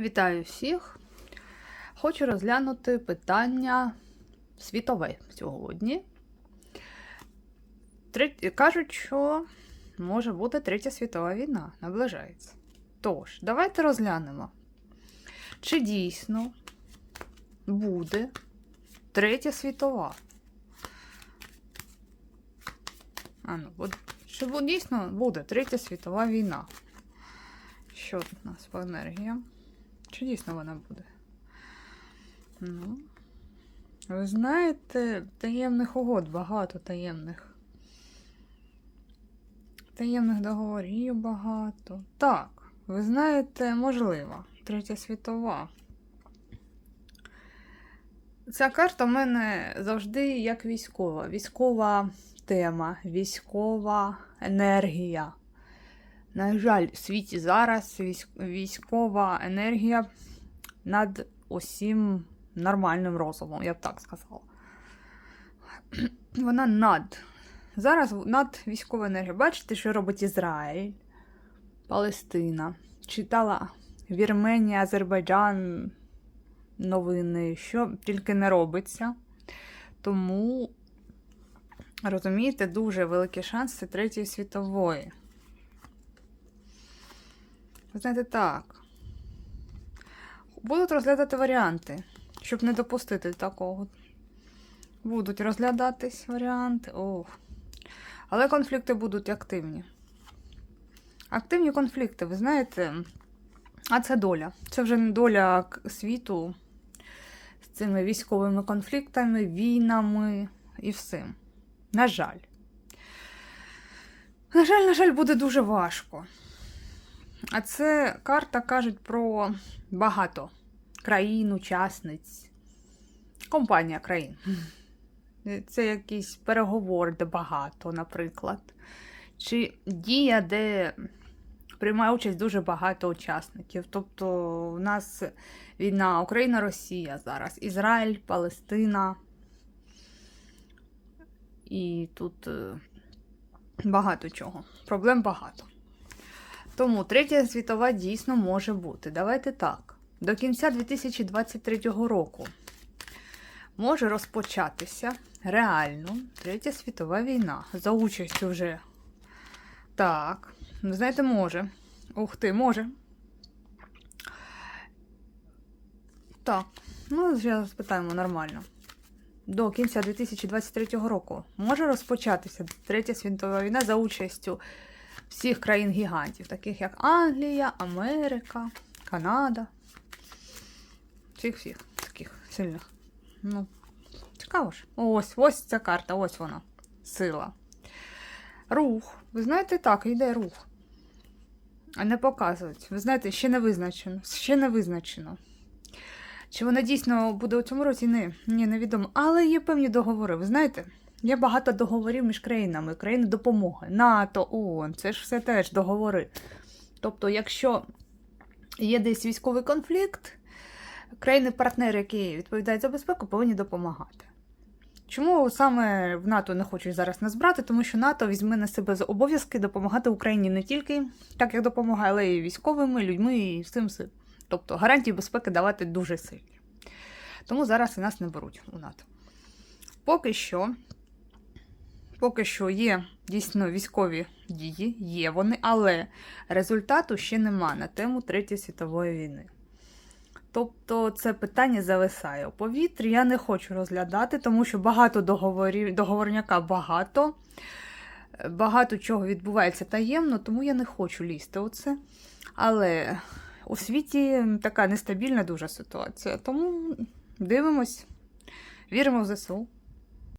Вітаю всіх! Хочу розглянути питання світове сьогодні. Треть- Кажуть, що може бути Третя світова війна, наближається. Тож, давайте розглянемо, чи дійсно буде Третя світова. А чи дійсно буде Третя світова війна? Що тут у нас по енергіям? Чи дійсно вона буде? Ну. Ви знаєте, таємних угод багато таємних. Таємних договорів багато. Так, ви знаєте, можливо, Третя світова. Ця карта в мене завжди як військова. Військова тема, військова енергія. На жаль, в світі зараз військова енергія над усім нормальним розумом, я б так сказала. Вона над. Зараз над військова енергія. Бачите, що робить Ізраїль, Палестина. Читала Вірменія, Азербайджан новини, що тільки не робиться. Тому, розумієте, дуже великі шанси Третьої світової. Ви знаєте, так. Будуть розглядати варіанти, щоб не допустити такого. Будуть розглядатись варіанти. Ох. Але конфлікти будуть активні. Активні конфлікти, ви знаєте, а це доля. Це вже не доля світу з цими військовими конфліктами, війнами і всім. На жаль. На жаль, на жаль, буде дуже важко. А це карта кажуть про багато країн, учасниць, компанія країн. Це якийсь переговор, де багато, наприклад. Чи дія, де приймає участь дуже багато учасників. Тобто у нас війна Україна-Росія зараз, Ізраїль, Палестина. І тут е, багато чого. Проблем багато. Тому третя світова дійсно може бути. Давайте так. До кінця 2023 року може розпочатися реально Третя світова війна за участю вже. Так, знаєте, може. Ух ти, може. Так, ну, зараз спитаємо нормально. До кінця 2023 року може розпочатися Третя світова війна за участю всіх країн-гігантів, таких як Англія, Америка, Канада. Всіх всіх таких сильних. Ну, цікаво ж. Ось, ось ця карта, ось вона. Сила. Рух. Ви знаєте, так, йде рух. А не показують. Ви знаєте, ще не визначено. Ще не визначено. Чи вона дійсно буде у цьому році? Ні, ні, невідомо. Але є певні договори. Ви знаєте, є багато договорів між країнами, країни допомоги, НАТО, ООН, це ж все теж договори. Тобто, якщо є десь військовий конфлікт, країни-партнери, які відповідають за безпеку, повинні допомагати. Чому саме в НАТО не хочуть зараз нас брати? Тому що НАТО візьме на себе обов'язки допомагати Україні не тільки так, як допомагає, але й військовими, людьми і всім всім. Тобто гарантії безпеки давати дуже сильні. Тому зараз і нас не беруть у НАТО. Поки що, поки що є дійсно військові дії, є вони, але результату ще нема на тему Третьої світової війни. Тобто це питання зависає у повітрі. Я не хочу розглядати, тому що багато договорів, договорняка багато, багато чого відбувається таємно, тому я не хочу лізти у це. Але у світі така нестабільна дуже ситуація. Тому дивимось, віримо в ЗСУ.